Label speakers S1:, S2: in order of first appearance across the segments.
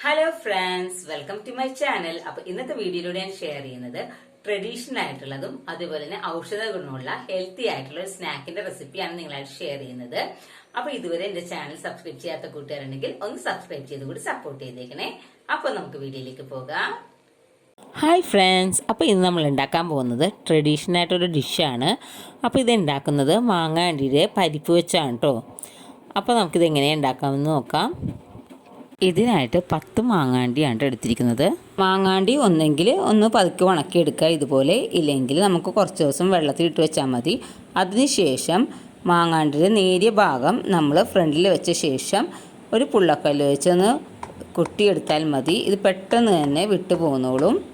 S1: Hello friends welcome to my channel അപ്പൊ ഇന്നത്തെ വീഡിയോയിലൂടെ ഞാൻ ഷെയർ ചെയ്യുന്നത് ട്രഡീഷണൽ ആയിട്ടുള്ളതും അതുപോലെ തന്നെ ഔഷധ ഗുണമുള്ള ഹെൽത്തി ആയിട്ടുള്ള ഒരു സ്നാക്കിന്റെ റെസിപ്പിയാണ് നിങ്ങളായിട്ട് ഷെയർ ചെയ്യുന്നത്. അപ്പൊ ഇതുവരെ എന്റെ ചാനൽ സബ്സ്ക്രൈബ് ചെയ്യാത്ത കൂട്ടുകാരുണ്ടെങ്കിൽ ഒന്ന് സബ്സ്ക്രൈബ് ചെയ്ത് കൂടി സപ്പോർട്ട് ചെയ്തേക്കണേ. അപ്പൊ നമുക്ക് വീഡിയോയിലേക്ക് പോകാം. ഹായ് ഫ്രണ്ട്സ് അപ്പോൾ ഇന്ന് നമ്മൾ ഉണ്ടാക്കാൻ പോകുന്നത് ട്രഡീഷണൽ ആയിട്ടൊരു ഡിഷാണ് അപ്പോൾ ഇത് ഉണ്ടാക്കുന്നത് മാങ്ങാണ്ടിയുടെ പരിപ്പ് വെച്ചാണ് കേട്ടോ അപ്പോൾ നമുക്കിത് എങ്ങനെയാണ് ഉണ്ടാക്കാമെന്ന് നോക്കാം. ഇതിനായിട്ട് പത്ത് മാങ്ങാണ്ടിയാണ് എടുത്തിരിക്കുന്നത്. മാങ്ങാണ്ടി ഒന്നെങ്കിൽ ഒന്ന് പതുക്കെ ഉണക്കിയെടുക്കുക ഇതുപോലെ. ഇല്ലെങ്കിൽ നമുക്ക് കുറച്ച് ദിവസം വെള്ളത്തിൽ ഇട്ട് വെച്ചാൽ മതി. അതിനുശേഷം മാങ്ങാണ്ടിയുടെ നേരിയ ഭാഗം നമ്മൾ ഫ്രണ്ടിൽ വെച്ച ശേഷം ഒരു പുള്ളക്കല്ല് വെച്ചൊന്ന് കുട്ടിയെടുത്താൽ മതി. ഇത് പെട്ടെന്ന് തന്നെ വിട്ടു പോകുന്നോളും.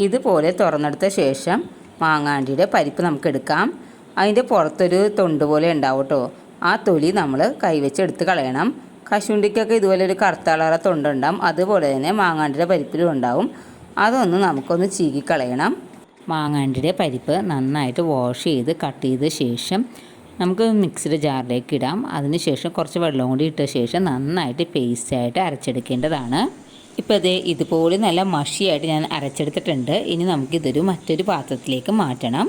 S1: ഇതുപോലെ തുറന്നെടുത്ത ശേഷം മാങ്ങാണ്ടിയുടെ പരിപ്പ് നമുക്ക് എടുക്കാം. അതിന്റെ പുറത്തൊരു തൊണ്ട് പോലെ ഉണ്ടാവും കേട്ടോ. ആ തൊലി നമ്മൾ കൈവച്ച് എടുത്ത് കളയണം. കശുണ്ടിക്കൊക്കെ ഇതുപോലെ ഒരു കറുത്തളറ തൊണ്ടുണ്ടാവും. അതുപോലെ തന്നെ മാങ്ങാണ്ടിയുടെ പരിപ്പിലും ഉണ്ടാവും. അതൊന്ന് നമുക്കൊന്ന് ചീകിക്കളയണം. കളയണം മാങ്ങാണ്ടിയുടെ പരിപ്പ് നന്നായിട്ട് വാഷ് ചെയ്ത് കട്ട് ചെയ്ത ശേഷം നമുക്ക് മിക്സിയുടെ ജാറിലേക്ക് ഇടാം. അതിനുശേഷം കുറച്ച് വെള്ളം കൂടി ഇട്ട ശേഷം നന്നായിട്ട് പേസ്റ്റായിട്ട് അരച്ചെടുക്കേണ്ടതാണ്. ഇപ്പോൾ ഇത് ഇതുപോലെ നല്ല മഷിയായിട്ട് ഞാൻ അരച്ചെടുത്തിട്ടുണ്ട്. ഇനി നമുക്കിതൊരു മറ്റൊരു പാത്രത്തിലേക്ക് മാറ്റണം.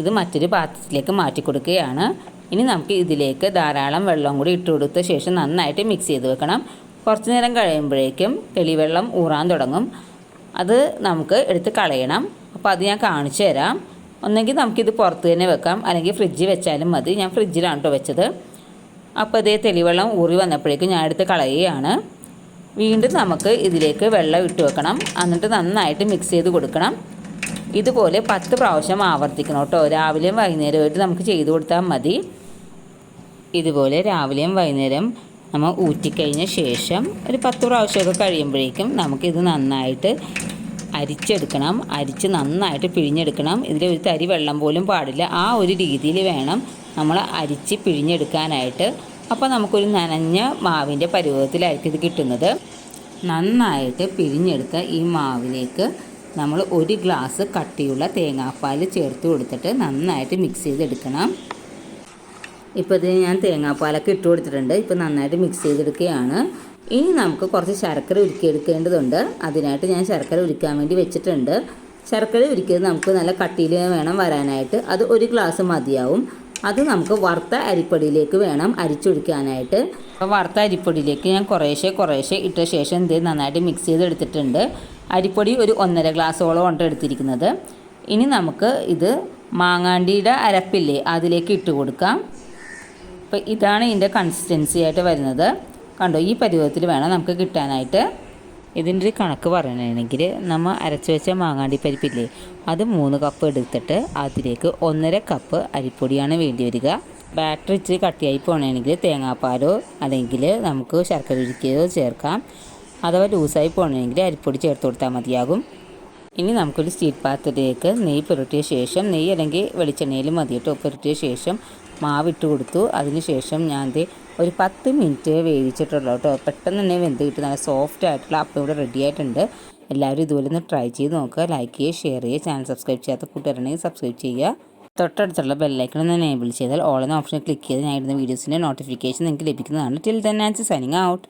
S1: ഇത് മറ്റൊരു പാത്രത്തിലേക്ക് മാറ്റി കൊടുക്കുകയാണ്. ഇനി നമുക്ക് ഇതിലേക്ക് ധാരാളം വെള്ളം കൂടി ഇട്ട് കൊടുത്ത ശേഷം നന്നായിട്ട് മിക്സ് ചെയ്ത് വെക്കണം. കുറച്ച് നേരം കഴിയുമ്പോഴേക്കും തെളിവെള്ളം ഊറാൻ തുടങ്ങും. അത് നമുക്ക് എടുത്ത് കളയണം. അപ്പോൾ അത് ഞാൻ കാണിച്ചു തരാം. ഒന്നെങ്കിൽ നമുക്കിത് പുറത്ത് തന്നെ വെക്കാം. അല്ലെങ്കിൽ ഫ്രിഡ്ജിൽ വെച്ചാലും മതി. ഞാൻ ഫ്രിഡ്ജിലാണ് കേട്ടോ വെച്ചത്. അപ്പോൾ ഇതേ തെളിവെള്ളം ഊറി വന്നപ്പോഴേക്കും ഞാൻ എടുത്ത് കളയുകയാണ്. വീണ്ടും നമുക്ക് ഇതിലേക്ക് വെള്ളം ഇട്ട് വെക്കണം. എന്നിട്ട് നന്നായിട്ട് മിക്സ് ചെയ്ത് കൊടുക്കണം. ഇതുപോലെ പത്ത് പ്രാവശ്യം ആവർത്തിക്കണം കേട്ടോ. രാവിലെയും വൈകുന്നേരമായിട്ട് നമുക്ക് ചെയ്തു കൊടുത്താൽ മതി. ഇതുപോലെ രാവിലെയും വൈകുന്നേരം നമ്മൾ ഊറ്റിക്കഴിഞ്ഞ ശേഷം ഒരു പത്ത് പ്രാവശ്യമൊക്കെ കഴിയുമ്പോഴേക്കും നമുക്കിത് നന്നായിട്ട് അരിച്ചെടുക്കണം. അരിച്ച് നന്നായിട്ട് പിഴിഞ്ഞെടുക്കണം. ഇതിൽ ഒരു തരി വെള്ളം പോലും പാടില്ല. ആ ഒരു രീതിയിൽ വേണം നമ്മൾ അരിച്ച് പിഴിഞ്ഞെടുക്കാനായിട്ട്. അപ്പോൾ നമുക്കൊരു നനഞ്ഞ മാവിന്റെ പരുവത്തിലായിരിക്കും ഇത് കിട്ടുന്നത്. നന്നായിട്ട് പിഴിഞ്ഞെടുത്ത ഈ മാവിലേക്ക് നമ്മൾ ഒരു ഗ്ലാസ് കട്ടിയുള്ള തേങ്ങാപ്പാൽ ചേർത്ത് കൊടുത്തിട്ട് നന്നായിട്ട് മിക്സ് ചെയ്തെടുക്കണം. ഇപ്പോൾ ഇതിന് ഞാൻ തേങ്ങാപ്പാലൊക്കെ ഇട്ട് കൊടുത്തിട്ടുണ്ട്. ഇപ്പോൾ നന്നായിട്ട് മിക്സ് ചെയ്തെടുക്കുകയാണ്. ഇനി നമുക്ക് കുറച്ച് ശർക്കര ഉരുക്കിയെടുക്കേണ്ടതുണ്ട്. അതിനായിട്ട് ഞാൻ ശർക്കര ഉരുക്കാൻ വേണ്ടി വെച്ചിട്ടുണ്ട്. ശർക്കര ഉരുക്കിയത് നമുക്ക് നല്ല കട്ടിയിൽ വേണം വരാനായിട്ട്. അത് ഒരു ഗ്ലാസ് മതിയാവും. അത് നമുക്ക് വറുത്ത അരിപ്പൊടിയിലേക്ക് വേണം അരിച്ചൊഴിക്കാനായിട്ട്. അപ്പോൾ വറുത്ത അരിപ്പൊടിയിലേക്ക് ഞാൻ കുറേശ്ശെ കുറേശ്ശെ ഇട്ട ശേഷം ഇത് നന്നായിട്ട് മിക്സ് ചെയ്തെടുത്തിട്ടുണ്ട്. അരിപ്പൊടി ഒരു ഒന്നര ഗ്ലാസ്സോളം ഉണ്ട് എടുത്തിരിക്കുന്നത്. ഇനി നമുക്ക് ഇത് മാങ്ങാണ്ടിയുടെ അരപ്പില്ലേ അതിലേക്ക് ഇട്ട് കൊടുക്കാം. അപ്പോൾ ഇതാണ് ഇതിന്റെ കൺസിസ്റ്റൻസി ആയിട്ട് വരുന്നത്. കണ്ടോ ഈ പരുവത്തിൽ വേണം നമുക്ക് കിട്ടാനായിട്ട്. ഇതിന്റെ ഒരു കണക്ക് പറയണമെങ്കിൽ നമ്മൾ അരച്ച് വെച്ച മാങ്ങാണ്ടി പരിപ്പില്ലേ അത് മൂന്ന് കപ്പ് എടുത്തിട്ട് അതിലേക്ക് ഒന്നര കപ്പ് അരിപ്പൊടിയാണ് വേണ്ടി വരിക. ബാറ്ററി ഇച്ചിരി കട്ടിയായി പോകണമെങ്കിൽ തേങ്ങാപ്പാലോ അല്ലെങ്കിൽ നമുക്ക് ശർക്കര ഉരുക്കിയതോ ചേർക്കാം. അഥവാ ലൂസായി പോകണമെങ്കിൽ അരിപ്പൊടി ചേർത്ത് കൊടുത്താൽ മതിയാകും. ഇനി നമുക്കൊരു സ്റ്റീൽ പാത്രത്തിലേക്ക് നെയ്യ് പുരട്ടിയ ശേഷം നെയ്യ് അല്ലെങ്കിൽ വെളിച്ചെണ്ണയിൽ മതി കേട്ടോ പുരട്ടിയ ശേഷം മാവിട്ട് കൊടുത്തു. അതിന് ശേഷം ഞാൻ ഒരു പത്ത് മിനിറ്റ് വേവിച്ചിട്ടുള്ളൂ കേട്ടോ. പെട്ടെന്ന് തന്നെ വെന്ത് കിട്ടി. നല്ല സോഫ്റ്റ് ആയിട്ടുള്ള അപ്പം ഇവിടെ റെഡി ആയിട്ടുണ്ട്. എല്ലാവരും ഇതുപോലെ ഒന്ന് ട്രൈ ചെയ്ത് നോക്കുക. ലൈക്ക് ചെയ്യുക ഷെയർ ചെയ്യുക. ചാനൽ സബ്സ്ക്രൈബ് ചെയ്യാത്ത കൂട്ടുകാരുണ്ടെങ്കിൽ സബ്സ്ക്രൈബ് ചെയ്യുക. തൊട്ടടുത്തുള്ള ബെല്ലൈക്കൺ ഒന്ന് എനേബിൾ ചെയ്താൽ ഓൾ എന്ന ഓപ്ഷൻ ക്ലിക്ക് ചെയ്ത് ഞാൻ ഇടുന്ന വീഡിയോസിന്റെ നോട്ടിഫിക്കേഷൻ നിങ്ങൾക്ക് ലഭിക്കുന്നതാണ്. Till then Ans signing out